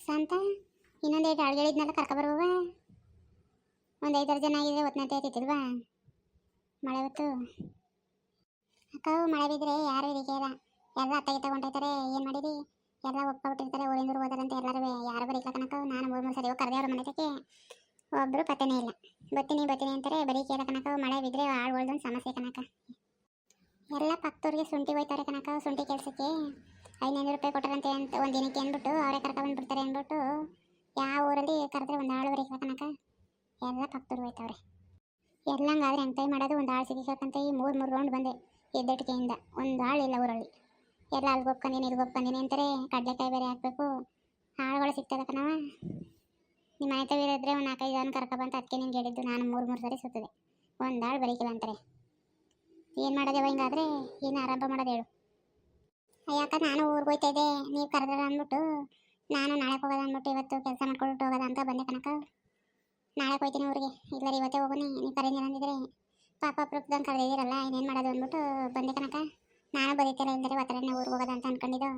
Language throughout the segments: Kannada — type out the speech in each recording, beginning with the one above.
ಶಾಂತ ಇನ್ನೊಂದು ಎರಡು ಆಳ್ಗಳಿದ್ನೆಲ್ಲ ಕರ್ಕೊಬರುವ ಒಂದು ಐದಾರು ಜನ ಆಗಿದ್ರೆ ಒತ್ತನತೆ ಆಯ್ತಿಲ್ವಾ ಮಳೆ ಹೊತ್ತು? ಅಕ್ಕವು ಮಳೆ ಬಿದ್ದರೆ ಯಾರು ಇದಕ್ಕೆ ಎಲ್ಲ ಅತ್ತಾಗಿ ತಗೊಂಡಿರ್ತಾರೆ ಏನು ಮಾಡಿರಿ? ಎಲ್ಲ ಒಪ್ಕೊಬಿಟ್ಟಿರ್ತಾರೆ ಊರಿಂದ ಹೋದಾರಂತ ಎಲ್ಲರೂ ಯಾರು ಬರೀ ಕಣಕ್ಕ? ನಾನು ಮೂರು ಮೂರು ಸರಿ ಹೋಗಿ ಕರೆದೆ ಅವ್ರ ಮನೆ ತಕ್ಕೆ ಒಬ್ಬರು ಪತ್ತೆನೇ ಇಲ್ಲ. ಬತ್ತೀನಿ ಬತ್ತೀನಿ ಅಂತಾರೆ, ಬರೀ ಕೇಳ ಮಳೆ ಮಳೆ ಬಿದ್ದರೆ ಆಳ್ಗೊಳ್ದೊಂದು ಸಮಸ್ಯೆ ಕನಕ ಎಲ್ಲ ಪಕ್ಕದವ್ರಿಗೆ ಶುಂಠಿ ಹೋಯ್ತಾರೆ ಕನಕ ಶುಂಠಿ ಕೆಲಸಕ್ಕೆ. ಐನೂರು ರೂಪಾಯಿ ಕೊಟ್ಟರಂತೆ ಅಂತ ಒಂದು ದಿನಕ್ಕೆ ಅಂದ್ಬಿಟ್ಟು ಅವರೇ ಕರ್ಕೊಂಡ್ಬಿಡ್ತಾರೆ ಅಂದ್ಬಿಟ್ಟು ಯಾವ ಊರಲ್ಲಿ ಕರೆದ್ರೆ ಒಂದು ಆಳು ಬರೀ ಕನಕ ಎಲ್ಲ ಪಕ್ಕದವ್ರು ಹೋಯ್ತವ್ರೆ. ಎಲ್ಲಂಗಾದ್ರೆ ಹೆಂಗೆ ಕೈ ಮಾಡೋದು? ಒಂದು ಆಳು ಸಿಗಿಕಂತ ಈ ಮೂರು ಮೂರು ರೌಂಡ್ ಬಂದೆ ಎದ್ದಟಿಕೆಯಿಂದ ಒಂದು ಆಳು ಇಲ್ಲ ಊರಲ್ಲಿ. ಎಲ್ಲ ಅಲ್ಲಿಗೆ ಒಪ್ಕೊಂಡಿನಿ ಇಲ್ಲಿಗೆ ಒಪ್ಕೊಂಡಿನಿ ಅಂತಾರೆ. ಕಡಲೆಕಾಯಿ ಬೇರೆ ಹಾಕಬೇಕು. ಆಳುಗಳು ಸಿಗ್ತದೆ ಕಣವ? ನಿಮ್ಮ ಮನೆ ಒಂದು ನಾಲ್ಕೈದು ಜನ ಕರ್ಕೊಬಂತ ಅದಕ್ಕೆ ನಿಂಗೆ ಹೇಳಿದ್ದು. ನಾನು ಮೂರು ಮೂರು ಸರಿ ಸುತ್ತದೆ. ಒಂದು ಆಳು ಬರೀಕಿಲ್ಲ ಅಂತಾರೆ. ಏನು ಮಾಡೋದೇವ ಹಿಂಗಾದ್ರೆ? ಏನು ಆರಂಭ ಮಾಡೋದು ಹೇಳು. ಯಾಕ ನಾನು ಊರಿಗೆ ಇದ್ದೆ. ನೀವು ಕರೆದ್ರ ಅಂದ್ಬಿಟ್ಟು, ನಾನು ನಾಳೆ ಹೋಗೋದು ಅಂದ್ಬಿಟ್ಟು ಇವತ್ತು ಕೆಲಸ ಮಾಡ್ಕೊಂಡು ಹೋಗದ ಅಂತ ಬಂದೆ ಕನಕ ನಾಳೆ ಹೋಗ್ತೀನಿ ಊರಿಗೆ. ಇಲ್ಲ ಇವತ್ತೇ ಹೋಗೋನಿ ನೀವು ಕರೀನಿಲ್ಲ ಅಂದಿದ್ರೆ. ಪಾಪ ಅಪ್ರೂಪದಂಗೆ ಕರೆದಿದ್ದೀರಲ್ಲ ಇನ್ನೇನು ಮಾಡೋದು ಅಂದ್ಬಿಟ್ಟು ಬಂದೆ ಕನಕ ನಾನು ಬರೀತಿಲ್ಲ ಇಲ್ಲದ್ರೆ ಒತ್ತಡನೆ ಊರಿಗೆ ಹೋಗೋದ ಅಂತ ಅನ್ಕೊಂಡಿದ್ದು.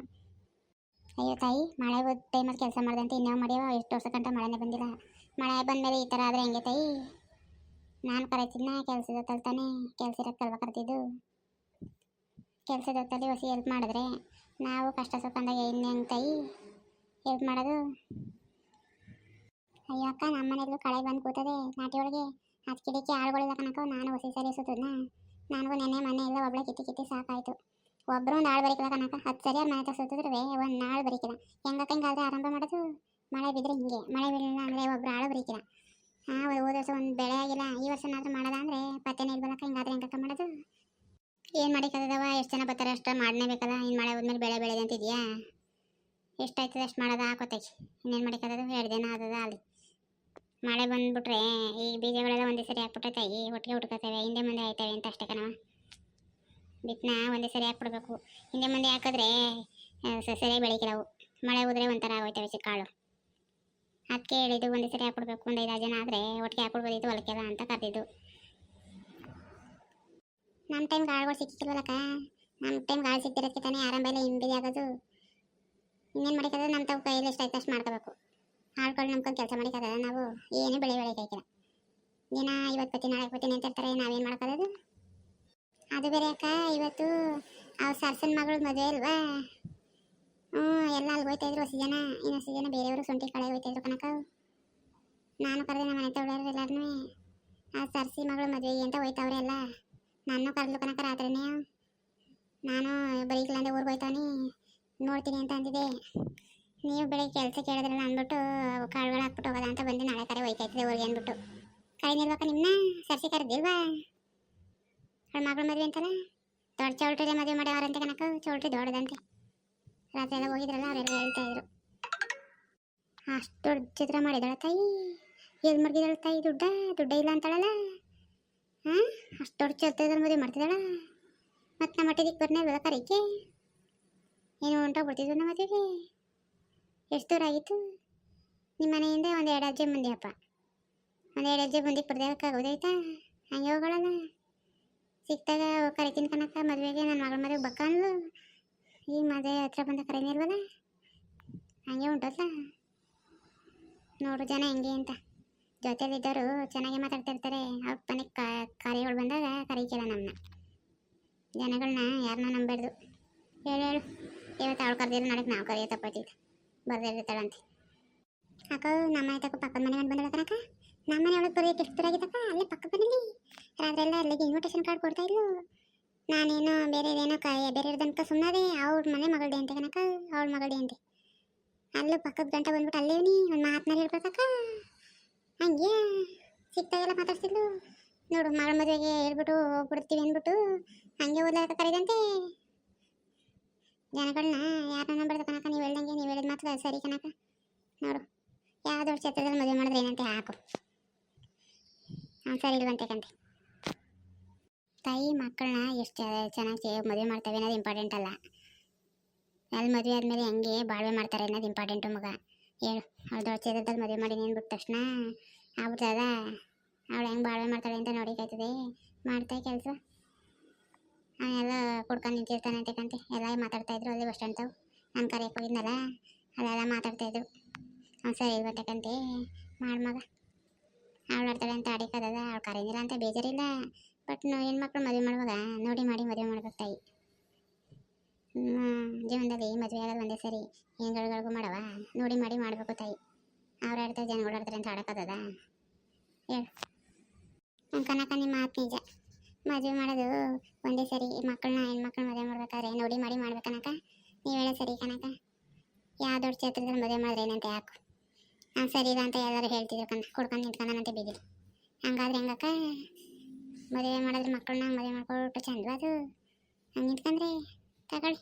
ಅಯ್ಯೋ ತಾಯಿ, ಮಳೆ ಟೈಮಲ್ಲಿ ಕೆಲಸ ಮಾಡ್ದಂತ ಇನ್ನೂ ಮಾಡ್ಯವ? ಎಷ್ಟು ವರ್ಷ ಗಂಟ ಮಳೆನೇ ಬಂದಿಲ್ಲ. ಮಳೆ ಬಂದಮೇಲೆ ಈ ಥರ ಆದರೆ ಹೆಂಗೆ ತಾಯಿ? ನಾನು ಕರೀತಿದ್ನ ಕೆಲಸದ ತಾನೆ ಕೆಲಸ ಇರೋಕ್ಕಲ್ವ ಕರ್ತಿದ್ದು ಕೆಲಸದ ಹೊತ್ತಲ್ಲಿ ಹೊಸಿ ಹೆಲ್ಪ್ ಮಾಡಿದ್ರೆ ನಾವು ಕಷ್ಟ ಸುಖಂದಾಗ ಇನ್ನೇನು ಕೈ ಹೆಲ್ಪ್ ಮಾಡೋದು. ಅಯ್ಯೋ ಅಕ್ಕ ನಮ್ಮ ಮನೆಯಲ್ಲೂ ಕಳೆ ಬಂದು ಕೂತದೆ. ನಾಟಿ ಒಳಗೆ ಅದು ಕಿಡಿಕೆ ಆಳುಗಳಿಲ್ಲ ನಾನು ಹೊಸಿ ಸರಿ ಸುತ್ತದ್ನ. ನನಗೂ ನೆನೆ ಮನೆ ಎಲ್ಲ ಒಬ್ಳೆ ಕಿತ್ತಿ ಕಿತ್ತಿ ಸಾಕಾಯಿತು. ಒಬ್ಬರು ಒಂದು ಆಳು ಬರಿಕಿಲ್ಲ ಕನಕ ಹತ್ತು ಸರಿಯಾದ ಮನೆ ಹತ್ರ ಸುತ್ತಿದ್ರೆ ಒಂದು ಆಳು ಬರಿಕಿಲ್ಲ. ಹೆಂಗಕ್ಕ ಹಿಂಗಾದ್ರೆ ಆರಂಭ ಮಾಡೋದು? ಮಳೆ ಬಿದ್ದರೆ ಹಿಂಗೆ. ಮಳೆ ಬೀಳಿಲ್ಲ ಅಂದರೆ ಒಬ್ಬರು ಆಳು ಬರೀಕಿಲ್ಲ. ಹಾಂ ಹೋದ ವರ್ಷ ಒಂದು ಬೆಳೆ ಆಗಿಲ್ಲ. ಈ ವರ್ಷನಾದ್ರೂ ಮಾಡೋದ ಅಂದರೆ ಪತ್ತೆನೇ ಇಲ್ವಲ್ಲಕ್ಕ ಹಿಂಗಾದ್ರೆ ಹೆಂಗಕ್ಕ ಮಾಡೋದು? ಏನು ಮಾಡಿಕದವ ಎಷ್ಟು ಜನ ಬರ್ತಾರೆ ಅಷ್ಟು ಮಾಡಲೇಬೇಕಲ್ಲ? ಇನ್ನು ಮಳೆ ಹೋದ್ಮೇಲೆ ಬೆಳೆ ಬೆಳೆದೆ ಅಂತಿದ್ಯಾ ಎಷ್ಟಾಯ್ತದೆ ಅಷ್ಟು ಮಾಡೋದು? ಹಾಕೋತೈತಿ ಇನ್ನೇನು ಮಾಡಿಕದದು ಎರಡು ದಿನ ಆದದ ಅಲ್ಲಿ. ಮಳೆ ಬಂದುಬಿಟ್ರೆ ಈ ಬೀಜಗಳೆಲ್ಲ ಒಂದೇ ಸರಿ ಹಾಕ್ಬಿಟ್ರೆ ಈ ಒಟ್ಟಿಗೆ ಹುಡ್ಕೋತವೆ ಹಿಂದೆ ಮುಂದೆ ಆಯ್ತವೆ ಅಂತ ಅಷ್ಟೇ ಕಣವ ಬಿತ್ತನ ಒಂದೇ ಸರಿ ಹಾಕ್ಬಿಡ್ಬೇಕು. ಹಿಂದೆ ಮುಂದೆ ಹಾಕಿದ್ರೆ ಸರಿಯಾಗಿ ಬೆಳಕಿಲ್ಲವು ಮಳೆ ಹೋದ್ರೆ ಒಂಥರ ಆಗೋಯ್ತವೆ ಚಿಕ್ಕ ಕಾಳು ಅದಕ್ಕೆ ಹೇಳಿದ್ದು ಒಂದು ಸರಿ ಹಾಕ್ಬಿಡ್ಬೇಕು ಒಂದು ಐದಾರು ಜನ ಆದರೆ ಒಟ್ಟಿಗೆ ಹಾಕ್ಬಿಡ್ಬೋದಿತ್ತು ಹೊಲಕ್ಕೆಲ್ಲ ಅಂತ ಕರೆದಿದ್ದು. ನಮ್ಮ ಟೈಮ್ ಗಾಳಿಗಳು ಸಿಕ್ಕಿಲ್ವಲ್ಲಕ್ಕ ನಮ್ಮ ಟೈಮ್ ಗಾಳಿ ಸಿಕ್ತಿರೋದಕ್ಕೆ ತಾನೇ ಆರಂಭ ಎಲ್ಲ ಹಿಂಬಿದಿ ಆಗೋದು. ಇನ್ನೇನು ಮಾಡಿಕದ ನಮ್ಮ ತಾವು ಕೈಯಲ್ಲಿ ಎಷ್ಟಾಯ್ತು ಅಷ್ಟು ಮಾಡ್ಕೋಬೇಕು. ಆಳ್ಕೊಂಡು ನಂಬ್ಕೊಂಡು ಕೆಲಸ ಮಾಡಿಕದ ನಾವು ಏನೇ ಬೆಳೆ ಬೆಳೆಯಕಾಯ್ಕಿಲ್ಲ ದಿನ ಇವತ್ತು ಪತ್ತಿ ನಾಳೆ ಪತ್ತಿ ನಿಂತಿರ್ತಾರೆ, ನಾವೇನು ಮಾಡ್ಕೋದು ಅದು ಬೇರೆ ಅಕ್ಕ, ಇವತ್ತು ಅವ್ರ ಸರ್ಸನ ಮಗಳು ಮದುವೆ ಅಲ್ವಾ? ಹ್ಞೂ, ಎಲ್ಲ ಅಲ್ಲಿ ಹೋಯ್ತಾ ಇದ್ರು ಹೊಸ ಜನ ಇನ್ನು ಹೊಸ ಜನ ಬೇರೆಯವರು ಸೊಂಟಿ ಕಳೆ ಹೋಯ್ತಾ ಇದ್ರು ಕನಕ ನಾನು ಕರೆದೆ ನಮ್ಮ ಮನೆ ತಗೊಳ್ಳೋರು ಎಲ್ಲರೂ ಆ ಸರ್ಸಿ ಮಗಳು ಮದುವೆಗೆ ಅಂತ ಹೋಯ್ತವ್ರೆ ಎಲ್ಲ. ನಾನು ಕರೆದ್ಲು ಕನಕ ರಾತ್ರಿನೇ ನಾನು ಬರೀಕಿಲ್ಲ ಅಂದರೆ ಊರಿಗೆ ಹೋಯ್ತಾವನಿ. ನೋಡ್ತೀನಿ ಅಂತ ಅಂದಿದ್ದೆ. ನೀವು ಬೆಳಿಗ್ಗೆ ಕೆಲಸ ಕೇಳಿದ್ರಲ್ಲ ಅಂದ್ಬಿಟ್ಟು ಕಾಳುಗಳು ಹಾಕ್ಬಿಟ್ಟು ಹೋಗೋದ ಅಂತ ಬಂದು. ನಾಳೆ ಕರೆ ಹೋಯ್ತಾ ಇದ್ದೆ ಊರಿಗೆ ಅಂದ್ಬಿಟ್ಟು ಕರೆನಿಲ್ವಕ್ಕ ನಿಮ್ಮನ್ನ ಸರ್ಸಿ ಕರೆದಿಲ್ವಾ? ಅವಳ ಮಗಳು ಮದುವೆ ಅಂತಲ್ಲ? ದೊಡ್ಡ ಚೌಲ್ಟ್ರಿ ಮದುವೆ ಮಾಡ್ಯಾವ್ರಂತೆ ಕನಕ ಚೌಲ್ಟ್ರಿ ದೊಡ್ಡದಂತೆ. ರಾತ್ರಿ ಎಲ್ಲ ಹೋಗಿದ್ರಲ್ಲ ಅವರೆಲ್ಲ ಹೇಳ್ತಾ ಇದ್ರು. ಅಷ್ಟು ದೊಡ್ಡ ಚಿತ್ರ ಮಾಡಿದಾಳೆ ತಾಯಿ. ಎಲ್ಲಿ ಮರ್ಗಿದಾಳ ತಾಯಿ ದುಡ್ಡ ದುಡ್ಡ ಇಲ್ಲ ಅಂತಾಳಲ್ಲ. ಹಾಂ? ಅಷ್ಟು ದೊಡ್ಡ ಚಿತ್ರ ಮದುವೆ ಮಾಡ್ತಿದ್ದಾಳ ಮತ್ತು ನಮ್ಮ ಮಟ್ಟಿಗೆ ಬರ್ನೇ ಕರೀಕೆ ಏನು ಹೊಂಟೋಗ್ಬಿಡ್ತಿದ್ವು ನಮ್ಮ ಮದುವೆಗೆ ಎಷ್ಟು ದೂರ ಆಗಿತ್ತು? ನಿಮ್ಮ ಮನೆಯಿಂದ ಒಂದು ಎರಡು ಅಜ್ಜೆ ಮಂದಿ ಅಪ್ಪ ಒಂದು ಎರಡು ಅಜ್ಜೆ ಮುಂದಕ್ಕೆ ಬರ್ದೇಕಾಗೋದಾಯ್ತಾ ಹಂಗೆ ಹೋಗೋಳಲ್ಲ. ಸಿಕ್ತಾಗ ಕರಿತೀನಿ ಕನಕ ಮದುವೆಗೆ ನನ್ನ ಮಗಳ ಮದುವೆಗೆ ಬಕ್ಕ ಈಗ ಮದುವೆ ಹತ್ರ ಬಂದ ಕರೀನಿಲ್ವಲ್ಲ ಹಂಗೆ ಉಂಟಲ್ಲ? ನೋಡು ಜನ ಹೆಂಗೆ ಅಂತ. ಜೊತೆಲಿದ್ದವರು ಚೆನ್ನಾಗಿ ಮಾತಾಡ್ತಿರ್ತಾರೆ. ಅವ್ರ ಮನೆಗೆ ಕಾರ್ಯಗಳು ಬಂದಾಗ ಕರೀಕಿಲ್ಲ ನಮ್ಮನ್ನ ಜನಗಳನ್ನ ಯಾರನ್ನ ನಂಬಾರ್ದು ಹೇಳು ಹೇಳು. ಇವತ್ತು ಅವಳು ಕರೆದಿರೋ ನಾಳೆ ನಾವು ಕರೆಯೋ ತಪ್ಪೈತಿತ್ತು ಬರ್ದಿರ್ತಾಳಂತೆ. ಅಕ್ಕ, ನಮ್ಮ ಆಯ್ತಕ್ಕ ಪಕ್ಕ ಪಕ್ಕದ ಮನೆ ಬಂದಳ ಕಣಕ್ಕ ನಮ್ಮ ಮನೆ ಎಷ್ಟು ದೂರ ಆಗಿತ್ತಕ್ಕ ಅಲ್ಲೇ ಪಕ್ಕ ಬಂದಿಲ್ಲಿ ರಾತ್ರಿ ಎಲ್ಲ ಅಲ್ಲಿಗೆ ಇನ್ವಿಟೇಷನ್ ಕಾರ್ಡ್ ಕೊಡ್ತಾ ಇದ್ಲು. ನಾನೇನೋ ಬೇರೆ ಏನೋ ಕ ಬೇರೆ ಇರ್ದಂತ ಸುಮ್ಮನೆ ಅವ್ರ ಮನೆ ಮಗಳದೆ ಅಂತೆ ಕನಕ ಅವಳ ಮಗಳದೆ ಅಂತೆ. ಅಲ್ಲೂ ಪಕ್ಕದ ಗಂಟೆ ಬಂದ್ಬಿಟ್ಟು ಅಲ್ಲೇ ನೀ ಒಂದು ಮಾತನಾಡಿ ಹೇಳ್ಬೇಕಕ್ಕ ಹಂಗೆ ಸಿಕ್ತಾಗೆಲ್ಲ ಮಾತಾಡ್ತಿದ್ಲು ನೋಡು ಮಗಳ ಮದುವೆಗೆ ಹೇಳ್ಬಿಟ್ಟು ಹೋಗ್ಬಿಡ್ತೀವಿ ಅಂದ್ಬಿಟ್ಟು ಹಂಗೆ ಓದ್ಲಾಕ ಕರೀದಂತೆ. ಜನಗಳನ್ನ ಯಾರನ್ನ ನಂಬರ್ ಕನಕ ನೀವು ಹೇಳ್ದಂಗೆ ನೀವು ಹೇಳಿದ ಮಾತ್ರ ಸರಿ ಕನಕ ನೋಡು, ಯಾವ್ದೋ ಕ್ಷೇತ್ರದಲ್ಲಿ ಮದುವೆ ಮಾಡಿದ್ರೆ ಏನಂತೆ ಹಾಕು. ಹಾಂ ಸರಿ ಇಲ್ವಂತೆ ಕಂತೆ ತಾಯಿ ಮಕ್ಕಳನ್ನ ಎಷ್ಟು ಚೆನ್ನಾಗಿ ಮದುವೆ ಮಾಡ್ತವೆ ಅನ್ನೋದು ಇಂಪಾರ್ಟೆಂಟ್ ಅಲ್ಲ. ಅಲ್ಲಿ ಮದುವೆ ಆದಮೇಲೆ ಹೆಂಗೆ ಬಾಳ್ವೆ ಮಾಡ್ತಾರೆ ಅನ್ನೋದು ಇಂಪಾರ್ಟೆಂಟು ಮಗ. ಹೇಳು ಅವ್ಳು ದೊಡ್ಡ ಮದುವೆ ಮಾಡಿ ಅಂದ್ಬಿಟ್ಟ ತಕ್ಷಣ ಆಗ್ಬಿಡ್ತದ ಅವಳು ಹೆಂಗೆ ಬಾಳ್ವೆ ಮಾಡ್ತಾಳೆ ಅಂತ ನೋಡಿಕಾಯ್ತದೆ ಮಾಡ್ತಾ ಕೆಲಸ. ಎಲ್ಲ ಕುಡ್ಕೊಂಡು ನಿಂತಿರ್ತಾನೆ ಅಂತಕಂತೆ ಎಲ್ಲ ಮಾತಾಡ್ತಾ ಇದ್ರು ಅಲ್ಲಿ ಬಸ್ ಸ್ಟ್ಯಾಂಡ್ ತಾವು. ನಾನು ಕರೆಯಕ್ಕೆ ಹೋಗಿದ್ನಲ್ಲ, ಅಲ್ಲೆಲ್ಲ ಮಾತಾಡ್ತಾ ಇದ್ರು. ಅವ್ನು ಸರಿ ಇಲ್ವತ್ತಕ್ಕಂತೆ ಮಾಡು ಮಗ. ಅವಳು ಆಡ್ತಾಳೆ ಅಂತ ಆಡಿಕದ ಅವ್ಳು ಕರೆಯಿಂದಿಲ್ಲ ಅಂತ ಬೇಜಾರಿಲ್ಲ. ಬಟ್ ನಾವು ಹೆಣ್ಮಕ್ಳು ಮದುವೆ ಮಾಡುವಾಗ ನೋಡಿ ಮಾಡಿ ಮದುವೆ ಮಾಡ್ಬೇಕು ತಾಯಿ. ಜೀವನದಲ್ಲಿ ಮದುವೆ ಆಗೋದು ಒಂದೇ ಸರಿ. ಹೆಣ್ಗಳಿಗೂ ಮಾಡವ ನೋಡಿ ಮಾಡಿ ಮಾಡಬೇಕು ತಾಯಿ. ಅವ್ರು ಆಡ್ತಾರೆ ಜನ ಆಡ್ತಾರೆ ಅಂತ ಆಡೋಕ್ಕದ ಹೇಳು. ನಮ್ಮ ಕನಕ ನಿಮ್ಮ ಮಾತು ನಿಜ. ಮದುವೆ ಮಾಡೋದು ಒಂದೇ ಸರಿ. ಮಕ್ಕಳನ್ನ ಹೆಣ್ಮಕ್ಳು ಮದುವೆ ಮಾಡ್ಬೇಕಾದ್ರೆ ನೋಡಿ ಮಾಡಿ ಮಾಡ್ಬೇಕನಕ ನೀವು ಹೇಳೋ ಸರಿ ಕನಕ? ಯಾವ ದೊಡ್ಡ ಕ್ಷೇತ್ರದಲ್ಲಿ ಮದುವೆ ಮಾಡಿದ್ರೆ ಏನಂತ ಯಾಕೆ? ನಾನು ಸರಿ ಇಲ್ಲ ಅಂತ ಎಲ್ಲರೂ ಹೇಳ್ತಿದ್ರು ಕಣ ಕೊಡ್ಕೊಂಡು ನಿಂತ್ಕೊಂಡಂತೆ ಬೀದಿರಿ ಹಂಗಾದ್ರೆ ಹೆಂಗಕ್ಕ? ಮದುವೆ ಮಾಡಿದ್ರೆ ಮಕ್ಕಳನ್ನ ಮದುವೆ ಮಾಡ್ಕೊಟ್ಟು ಚಂದ್ವಾದು ಹಂಗೆ ಇಟ್ಕಂದ್ರೆ ತಗೊಳ್ಳಿ.